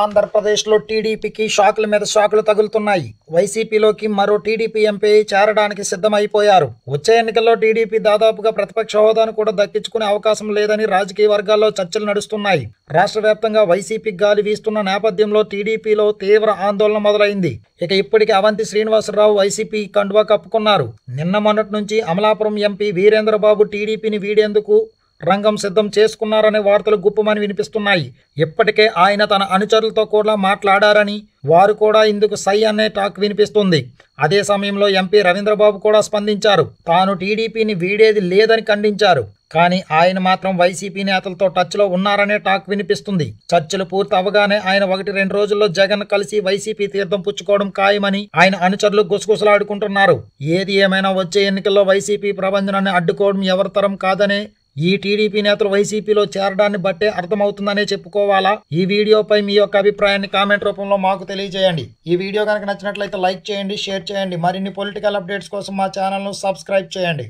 ఆంధ్రప్రదేశ్లో టీడీపీకి షాకుల మీద షాకులు తగులుతున్నాయి. వైసీపీలోకి మరో టీడీపీ ఎంపీ చేరడానికి సిద్ధమైపోయారు. వచ్చే ఎన్నికల్లో టీడీపీ దాదాపుగా ప్రతిపక్ష హోదాను కూడా దక్కించుకునే అవకాశం లేదని రాజకీయ వర్గాల్లో చర్చలు నడుస్తున్నాయి. రాష్ట్ర వ్యాప్తంగా వైసీపీ గాలి వీస్తున్న నేపథ్యంలో టీడీపీలో తీవ్ర ఆందోళన మొదలైంది. ఇక ఇప్పటికి అవంతి శ్రీనివాసరావు వైసీపీ కండువా కప్పుకున్నారు. నిన్న మొన్నటి నుంచి అమలాపురం ఎంపీ వీరేంద్రబాబు టీడీపీని వీడేందుకు రంగం సిద్ధం చేసుకున్నారనే వార్తలు గుప్పమని వినిపిస్తున్నాయి. ఇప్పటికే ఆయన తన అనుచరులతో కూడా మాట్లాడారని వారు కూడా ఇందుకు సై అనే టాక్ వినిపిస్తుంది. అదే సమయంలో ఎంపీ రవీంద్రబాబు కూడా స్పందించారు. తాను టీడీపీని వీడేది లేదని ఖండించారు. కానీ ఆయన మాత్రం వైసీపీ నేతలతో టచ్లో ఉన్నారనే టాక్ వినిపిస్తుంది. చర్చలు పూర్తి అవగానే ఆయన ఒకటి రెండు రోజుల్లో జగన్ కలిసి వైసీపీ తీర్థం పుచ్చుకోవడం ఖాయమని ఆయన అనుచరులు గుసగుసలాడుకుంటున్నారు. ఏది ఏమైనా వచ్చే ఎన్నికల్లో వైసీపీ ప్రబంధనాన్ని అడ్డుకోవడం ఎవరి తరం కాదనే ఈ టీడీపీ నేతలు వైసీపీలో చేరడాన్ని బట్టే అర్థమవుతుందనే చెప్పుకోవాలా? ఈ వీడియోపై మీ యొక్క అభిప్రాయాన్ని కామెంట్ రూపంలో మాకు తెలియజేయండి. ఈ వీడియో కనుక నచ్చినట్లయితే లైక్ చేయండి షేర్ చేయండి. మరిన్ని పొలిటికల్ అప్డేట్స్ కోసం మా ఛానల్ను సబ్స్క్రైబ్ చేయండి.